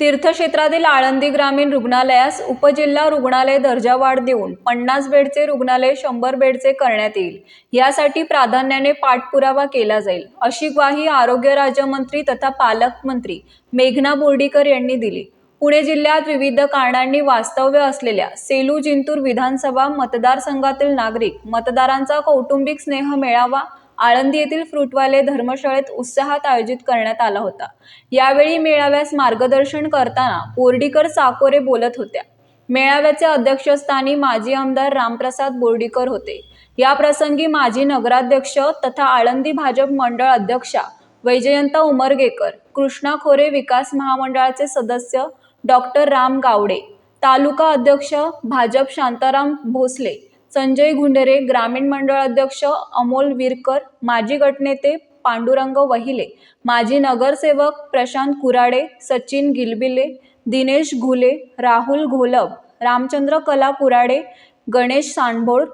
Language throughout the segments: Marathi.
तीर्थक्षेत्रातील आळंदी ग्रामीण रुग्णालयास उपजिल्हा रुग्णालय दर्जा वाढ देऊन पन्नास बेडचे रुग्णालय शंभर बेडचे करण्यात येईल. यासाठी प्राधान्याने पाठपुरावा केला जाईल अशी ग्वाही आरोग्य राज्यमंत्री तथा पालकमंत्री मेघना बोर्डीकर यांनी दिली. पुणे जिल्ह्यात विविध कारणांनी वास्तव्य असलेल्या सेलू जिंतूर विधानसभा मतदारसंघातील नागरिक मतदारांचा कौटुंबिक स्नेह मेळावा आळंदी येथील फ्रूटवाले धर्मशाळेत उत्साहात आयोजित करण्यात आला होता. यावेळी मेळाव्यास मार्गदर्शन करताना बोर्डीकर साकोरे बोलत होत्या. मेळाव्याचे अध्यक्षस्थानी माजी आमदार रामप्रसाद बोर्डीकर होते. या प्रसंगी माजी नगराध्यक्ष तथा आळंदी भाजप मंडळ अध्यक्षा वैजयंता उमरगेकर कृष्णा खोरे विकास महामंडळाचे सदस्य डॉक्टर राम गावडे तालुका अध्यक्ष भाजप शांताराम भोसले संजय गुंडेरे ग्रामीण मंडळ अध्यक्ष अमोल विरकर माजी गटनेते पांडुरंग वहिले माजी नगरसेवक प्रशांत कुराडे सचिन गिलबिले दिनेश घुले राहुल घोलप रामचंद्र कला कुराडे गणेश सांडभोळ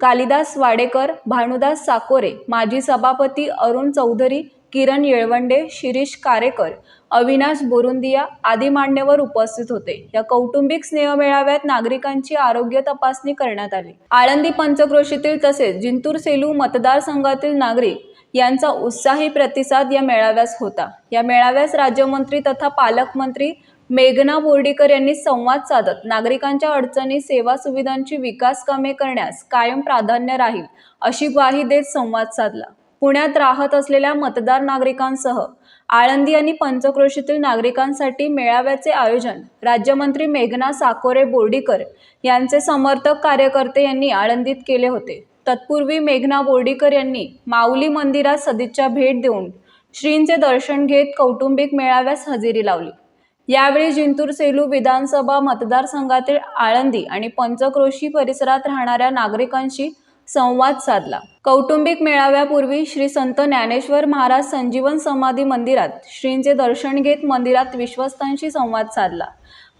कालिदास वाडेकर भानुदास साकोरे माजी सभापती अरुण चौधरी किरण येळवंडे शिरीष कारेकर अविनाश बोरुंदिया आदी मान्यवर उपस्थित होते. या कौटुंबिक स्नेह मेळाव्यात नागरिकांची आरोग्य तपासणी करण्यात आली. आळंदी पंचक्रोशीतील तसेच जिंतूर सेलू मतदारसंघातील नागरिक यांचा उत्साही प्रतिसाद या मेळाव्यास होता. या मेळाव्यास राज्यमंत्री तथा पालकमंत्री मेघना बोर्डीकर यांनी संवाद साधत नागरिकांच्या अडचणी सेवा सुविधांची विकास कामे करण्यास कायम प्राधान्य राहील अशी ग्वाही देत संवाद साधला. पुण्यात राहत असलेल्या मतदार नागरिकांसह आळंदी आणि पंचक्रोशीतील नागरिकांसाठी मेळाव्याचे आयोजन राज्यमंत्री मेघना साकोरे बोर्डीकर यांचे समर्थक कार्यकर्ते यांनी आळंदीत केले होते. तत्पूर्वी मेघना बोर्डीकर यांनी माऊली मंदिरात सदिच्छा भेट देऊन श्रींचे दर्शन घेत कौटुंबिक मेळाव्यास हजेरी लावली. यावेळी जिंतूर सेलू विधानसभा मतदारसंघातील आळंदी आणि पंचक्रोशी परिसरात राहणाऱ्या नागरिकांशी संवाद साधला. कौटुंबिक मेळाव्यापूर्वी श्री संत ज्ञानेश्वर महाराज संजीवन समाधी मंदिरात श्रींचे दर्शन घेत मंदिरात विश्वस्तांशी संवाद साधला.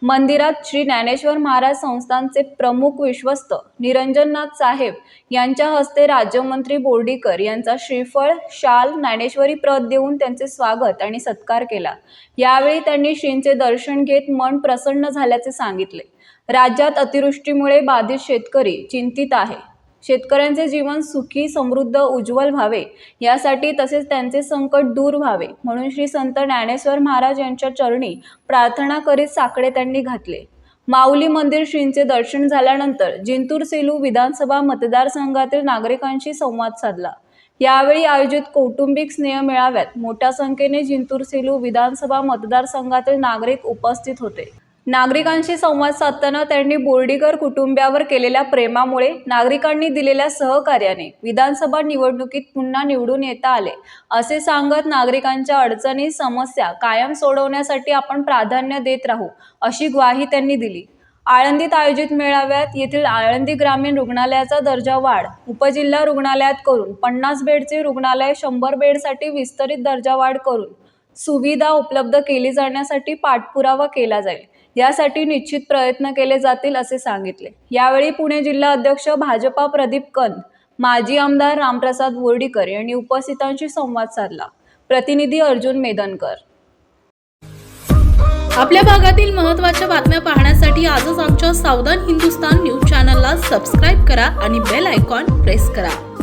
मंदिरात श्री ज्ञानेश्वर महाराज संस्थानचे प्रमुख विश्वस्त निरंजननाथ साहेब यांच्या हस्ते राज्यमंत्री बोर्डीकर यांचा श्रीफळ शाल ज्ञानेश्वरी प्रत देऊन त्यांचे स्वागत आणि सत्कार केला. यावेळी त्यांनी श्रींचे दर्शन घेत मन प्रसन्न झाल्याचे सांगितले. राज्यात अतिवृष्टीमुळे बाधित शेतकरी चिंतित आहे. शेतकऱ्यांचे जीवन सुखी समृद्ध उज्ज्वल व्हावे. यासाठी तसेच त्यांचे संकट दूर व्हावे. म्हणून श्री संत ज्ञानेश्वर महाराज यांच्या चरणी प्रार्थना करीत साकडे त्यांनी घातले. माऊली मंदिर श्रींचे दर्शन झाल्यानंतर जिंतूर सेलू विधानसभा मतदारसंघातील नागरिकांशी संवाद साधला. यावेळी आयोजित कौटुंबिक स्नेह मेळाव्यात मोठ्या संख्येने जिंतूर सेलू विधानसभा मतदारसंघातील नागरिक उपस्थित होते. नागरिकांशी संवाद साधताना त्यांनी बोर्डीकर कुटुंबियावर केलेल्या प्रेमामुळे नागरिकांनी दिलेल्या सहकार्याने विधानसभा निवडणुकीत पुन्हा निवडून येता आले. असे सांगत नागरिकांच्या अडचणी समस्या कायम सोडवण्यासाठी आपण प्राधान्य देत राहू अशी ग्वाही त्यांनी दिली. आळंदीत आयोजित मेळाव्यात येथील आळंदी ग्रामीण रुग्णालयाचा दर्जा वाढ उपजिल्हा रुग्णालयात करून पन्नास बेडचे रुग्णालय शंभर बेडसाठी विस्तरित दर्जा वाढ करून सुविधा उपलब्ध केली जाण्यासाठी पाठपुरावा केला जाईल. यासाठी निश्चित प्रयत्न केले जातील असे सांगितले. यावेळी पुणे जिल्हा अध्यक्ष भाजपा प्रदीप कंद माजी आमदार रामप्रसाद बोर्डीकर यांनी उपस्थितांशी संवाद साधला. प्रतिनिधी अर्जुन मेदनकर. आपल्या भागातील महत्त्वाच्या बातम्या पाहण्यासाठी आजच आमच्या सावधान हिंदुस्तान न्यूज चॅनलला सबस्क्राईब करा आणि बेल आयकॉन प्रेस करा.